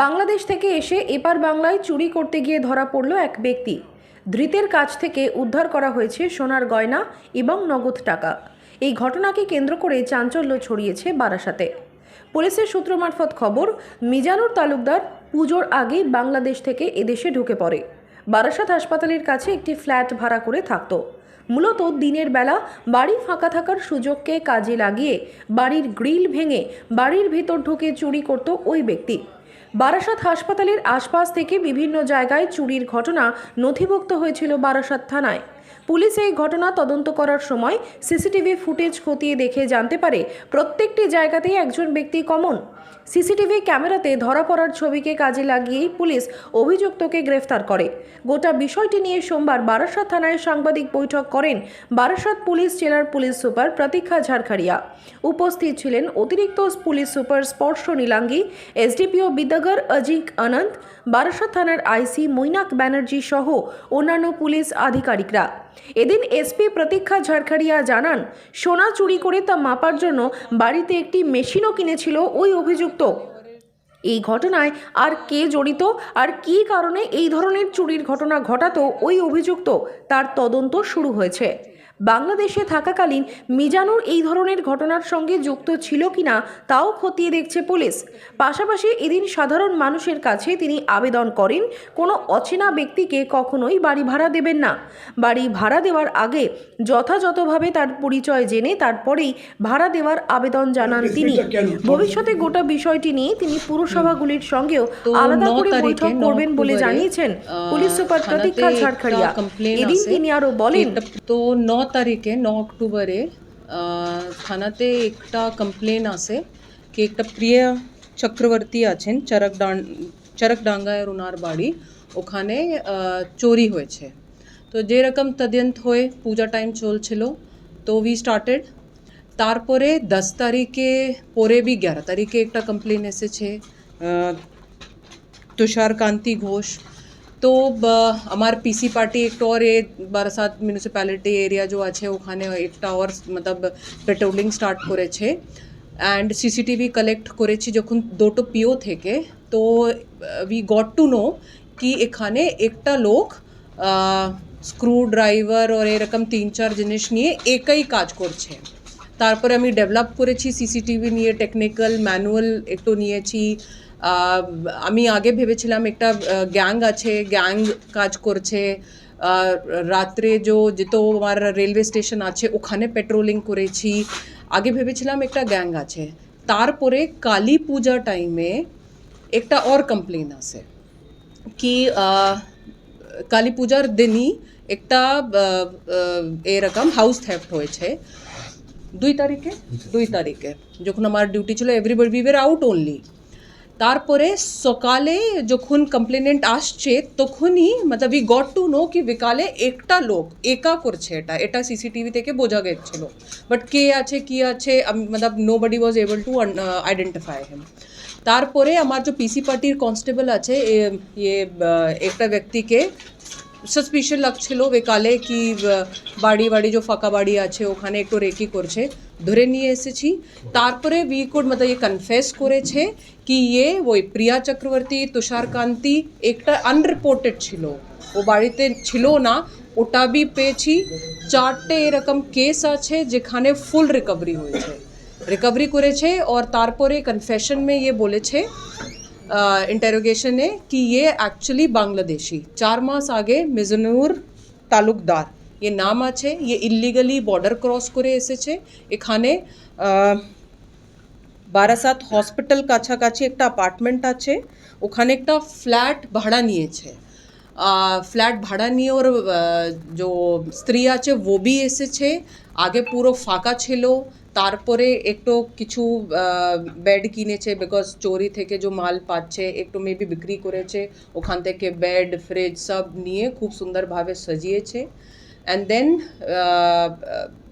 বাংলাদেশ থেকে এসে এপার বাংলায় চুরি করতে গিয়ে ধরা পড়ল এক ব্যক্তি। ধৃতের কাছ থেকে উদ্ধার করা হয়েছে সোনার গয়না এবং নগদ টাকা। এই ঘটনাকে কেন্দ্র করে চাঞ্চল্য ছড়িয়েছে বারাসাতে। পুলিশের সূত্র মারফত খবর, মিজানুর তালুকদার পুজোর আগে বাংলাদেশ থেকে এদেশে ঢুকে পড়ে। বারাসাত হাসপাতালের কাছে একটি ফ্ল্যাট ভাড়া করে থাকত। মূলত দিনের বেলা বাড়ি ফাঁকা থাকার সুযোগকে কাজে লাগিয়ে বাড়ির গ্রিল ভেঙে বাড়ির ভেতর ঢুকে চুরি করত ওই ব্যক্তি। বারাসাত হাসপাতালের আশপাশ থেকে বিভিন্ন জায়গায় চুরির ঘটনা নথিভুক্ত হয়েছিল বারাসাত থানায়। পুলিশ এই ঘটনা তদন্ত করার সময় সিসিটিভি ফুটেজ খতিয়ে দেখে জানতে পারে প্রত্যেকটি জায়গাতেই একজন ব্যক্তি কমন। সিসিটিভি ক্যামেরাতে ধরা পড়ার ছবিকে কাজে লাগিয়েই পুলিশ অভিযুক্তকে গ্রেফতার করে। গোটা বিষয়টি নিয়ে সোমবার বারাসাত থানায় সাংবাদিক বৈঠক করেন বারাসাত পুলিশ জেলার পুলিশ সুপার প্রতীক্ষা ঝাড়খাড়িয়া উপস্থিত ছিলেন অতিরিক্ত police super Sparsh Nilangi, SDPO বিদ্যাগর, অজিক অনন্ত বারাসাত থানার আইসি মৈনাক ব্যানার্জি সহ অন্যান্য পুলিশ আধিকারিকরা। এদিন এসপি প্রতীক্ষা ঝাড়খাড়িয়া জানান, সোনা চুরি করে তা মাপার জন্য বাড়িতে একটি মেশিনও কিনেছিল ওই অভিযুক্ত। এই ঘটনায় আর কে জড়িত আর কি কারণে এই ধরনের চুরির ঘটনা ঘটাতো ওই অভিযুক্ত, তার তদন্ত শুরু হয়েছে। বাংলাদেশে থাকাকালীন মিজানুর এই ধরনের ঘটনার সঙ্গে যুক্ত ছিল কিনা তাও খতিয়ে দেখছে পুলিশ। পাশাপাশি এদিন সাধারণ মানুষের কাছে তিনি আবেদন করেন কোনো অচেনা ব্যক্তিকে কখনোই বাড়ি ভাড়া দেবেন না। বাড়ি ভাড়া দেওয়ার আগে যথাযথভাবে তার পরিচয় জেনে তারপরেই ভাড়া দেওয়ার আবেদন জানান তিনি। ভবিষ্যতে গোটা বিষয়টি নিয়ে তিনি পুরসভাগুলির সঙ্গেও আলাদা করে বৈঠক করবেন বলে জানিয়েছেন পুলিশ সুপার প্রতীক্ষা ঝাড়খাড়িয়া এদিন তিনি আরও বলেন তো ন তারিখে ন অক্টোবরে থানাতে একটা কমপ্লেন আছে কি একটা প্রিয় চক্রবর্তী আছেন চরকডান চরকডাঙ্গায় ওনার বাড়ি, ওখানে চোরি হয়েছে। তো যে রকম তদন্ত হয়ে পূজা টাইম চলছিল, তো উই স্টার্টেড তারপরে দশ তারিখে পরে বি এগারো তারিখে একটা কমপ্লেন এসেছে তুষার কান্তি ঘোষ। তো আমার পিসি পার্টি একটা ওর এ বারাসাত মিউনিসিপ্যালিটি এরিয়া যে আছে ওখানে একটা ওর মতলব পেট্রোলিং স্টার্ট করেছে অ্যান্ড সিসিটিভি কালেক্ট করেছি যখন দুটো পিও থেকে তো উই গট টু নো কি এখানে একটা লোক স্ক্রু ড্রাইভার ওর এরকম তিন চার জিনিস নিয়ে একই কাজ করছে তারপরে আমি ডেভেলপ করেছি সিসিটিভি নিয়ে টেকনিক্যাল ম্যানুয়াল একটু নিয়েছি। আমি আগে ভেবেছিলাম একটা গ্যাং আছে গ্যাং কাজ করছে। রাত্রে যে, যেত আমার রেলওয়ে স্টেশন আছে, ওখানে পেট্রোলিং করেছি। আগে ভেবেছিলাম একটা গ্যাং আছে। তারপরে কালী পূজা টাইমে একটা ওর কমপ্লেন আছে কি কালী পূজার দিনই একটা এরকম হাউস থেফট হয়েছে। দুই তারিখে? দুই তারিখে। যখন আমার ডিউটি ছিল everybody we were out only তারপরে সকালে যখন কমপ্লেনেন্ট আসছে, তখনই মতলব উই গট টু নো কি বিকালে একটা লোক একা করছে এটা। এটা সিসিটিভি থেকে বোঝা গেছিল। বাট কে আছে, কি আছে মতলব nobody was able to identify him তারপরে আমার যে পিসি পার্টির কনস্টেবল আছে ইয়ে একটা ব্যক্তিকে সাসপিশন লাগছিল বেকালে কি বাড়ি বাড়ি যে ফাঁকা বাড়ি আছে ওখানে একটু রেকি করছে ধরে নিয়ে এসেছি তারপরে উইকুড মানে ইয়ে কনফেস করেছে কি ইয়ে ওই প্রিয়া চক্রবর্তী তুষারকান্তি একটা আনরিপোর্টেড ছিল ও বাড়িতে ছিল না ওটা বি পেয়েছি চারটে এরকম কেস আছে যেখানে ফুল রিকভারি হয়েছে রিকভারি করেছে আর তারপরে কনফেশন মে ইয়ে বলেছে इंटेरोगेशन कि ये एक्चुअली बांग्लादेशी चार मास आगे মিজনুর তালুকদার এ নাম আছে ये ইলিগালি বর্ডার ক্রস করে এসেছে এখানে আহ, বারাসাত হসপিটাল কাছাকাছি একটা অ্যাপার্টমেন্ট আছে ওখানে একটা ফ্ল্যাট ভাড়া নিয়েছে ফ্ল্যাট ভাড়া নিয়ে ওর আহ, যে স্ত্রী আছে ও বি এসেছে আগে পুরো ফাঁকা ছিল তারপরে একটু কিছু বেড কিনেছে বিকজ চোরি থেকে যে মাল পাচ্ছে একটু মেবি বিক্রি করেছে ওখান থেকে বেড ফ্রিজ সব নিয়ে খুব সুন্দরভাবে সাজিয়েছে and then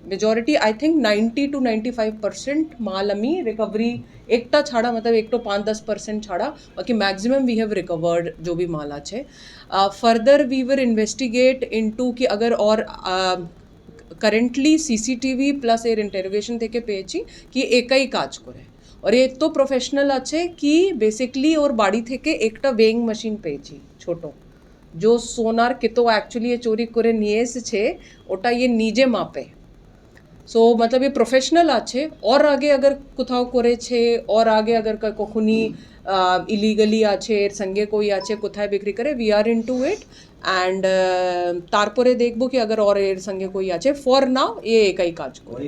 majority I think ninety two ninety five percent माल আমি रिकवरी একটা ছাড়া मतलब एक तो पाँच दस परसेंट ছাড়া বাকি मैक्सिमम वी हैव रिकवर्ड जो भी माल আছে further we were investigate into कि अगर और কারেন্টলি সিসিটিভি প্লাস এর ইন্টারোগেশন থেকে পেয়েছি কি একাই কাজ করে আর এ তো প্রফেশনাল আছে কি বেসিকলি ওর বাড়ি থেকে একটা ওয়েইং মেশিন পেয়েছি ছোট जो সোনার কে তো অ্যাকচুয়ালি চুরি করে নিয়ে এসেছে ওটা ইয়ে নিজে মাপে সো মতলব ये প্রফেশনাল আছে ওর আগে अगर কোথাও করেছে ওর আগে अगर ক- কখনই ইলিগালি আছে এর সঙ্গে কই আছে কোথায় বিক্রি করে we are into it and uh, তারপরে দেখব কি আগার ওর এর সঙ্গে কই আছে। ফর নাও এ একাই কাজ করে।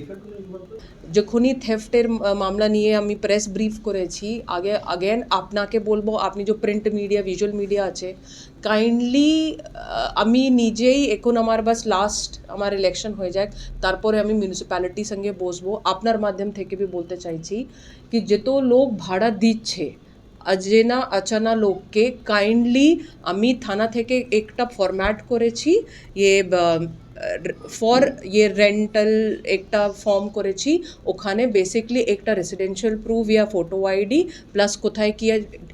যখনই থেফটের মামলা নিয়ে আমি প্রেস ব্রিফ করেছি আগে আগেন আপনাকে বলব আপনি যে প্রিন্ট মিডিয়া ভিজুয়াল মিডিয়া আছে কাইন্ডলি আমি নিজেই এখন আমার বাস লাস্ট আমার ইলেকশন হয়ে যাক তারপরে আমি মিউনিসিপ্যালিটির সঙ্গে বসবো। আপনার মাধ্যম থেকে বলতে চাইছি কি যেত লোক ভাড়া দিচ্ছে আজেনা আচানা লোককে কাইন্ডলি আমি থানা থেকে একটা ফরম্যাট করেছি ইয়ে ফর ইয়ে রেন্টাল একটা ফর্ম করেছি, ওখানে বেসিকলি একটা residential proof yeah photo ID plus কোথায় কি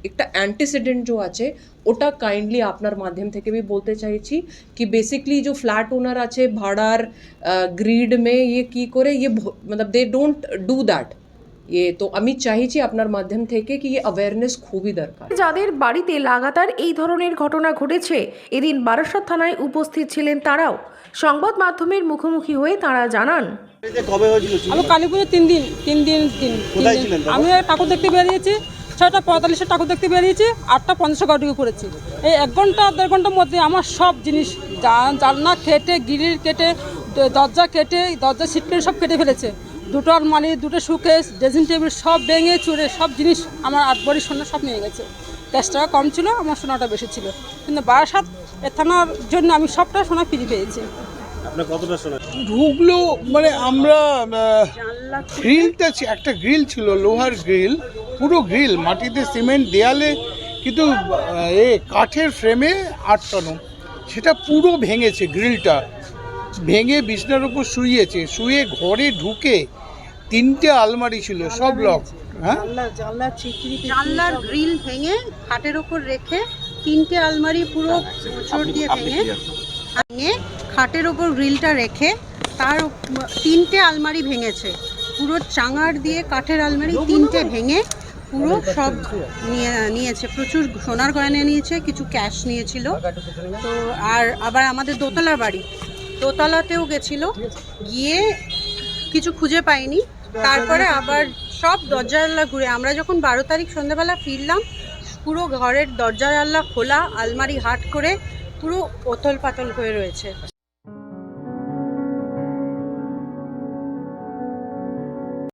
একটা অ্যান্টিসিডেন্ট যে আছে, ওটা কাইন্ডলি আপনার মাধ্যম থেকে আমি বলতে চাইছি কি বেসিকলি যে ফ্ল্যাট ওনার আছে, ভাড়ার গ্রিড মে ইয়ে কী করে ইয়ে মতলব দে ডোন্ট ডু দ্যাট ইয়ে তো আমি চাইছি আপনার মাধ্যম থেকে কি অ্যাওয়ারনেস খুবই দরকার যাদের বাড়িতে লাগাতার এই ধরনের ঘটনা ঘটেছে এদিন বারাসত থানায় উপস্থিত ছিলেন তারাও। সংবাদ মাধ্যমের মুখোমুখি হয়ে তারা জানান। কবে হয়েছিল? আমি কালী পুজো তিন দিন তিন দিন তিন? আমি ঠাকুর দেখতে বেরিয়েছি ছয়টা পঁয়তাল্লিশে ঠাকুর দেখতে বেরিয়েছি আটটা পঞ্চাশ গাড়িও করেছি এই এক ঘণ্টা দেড় ঘণ্টার মধ্যে আমার সব জিনিস জানলা কেটে গিরিল কেটে দরজা কেটে দরজা সিট কেটে সব কেটে ফেলেছে। দুটো আলমারি দুটো সুকেস ড্রেসিং টেবিল সব ভেঙে চুরে সব জিনিস আমার আট বড়ি সোনা সব নিয়ে গেছে। দশ টাকা কম ছিল আমার সোনাটা বেশি ছিল। কিন্তু বারাসাত এ থানার জন্য আমি সবটা সোনা ফিরে পেয়েছি। কতটা ঢুকলো মানে আমরা গ্রিলটা একটা গ্রিল ছিল লোহার গ্রিল পুরো গ্রিল মাটিতে সিমেন্ট দেয়ালে কিন্তু এ কাঠের ফ্রেমে আটকানো সেটা পুরো ভেঙেছে গ্রিলটা। ভেঙে বিছনার উপর শুইয়েছে শুয়ে ঘরে ঢুকে তিনটে আলমারি ছিল সব লক হ্যাঁ? জানলার গ্রিল ভেঙে খাটের ওপর রেখে তিনটে আলমারি পুরো চোর দিয়ে ভেঙে ভেঙে খাটের ওপর গ্রিলটা রেখে তার তিনটে আলমারি ভেঙেছে। পুরো চাঙার দিয়ে কাঠের আলমারি তিনটে ভেঙে পুরো সব নিয়ে নিয়েছে। প্রচুর সোনার গয়না নিয়েছে কিছু ক্যাশ নিয়েছিল। তো আর আবার আমাদের দোতলার বাড়ি। দোতলাতেও গেছিল। গিয়ে কিছু খুঁজে পাইনি। তারপরে আবার সব দরজা জানলা ঘুরে, আমরা যখন বারো তারিখ সন্ধ্যাবেলা ফিরলাম, পুরো ঘরের দরজা জানলা খোলা, আলমারি হাট করে পুরো অতল পাতল হয়ে রয়েছে।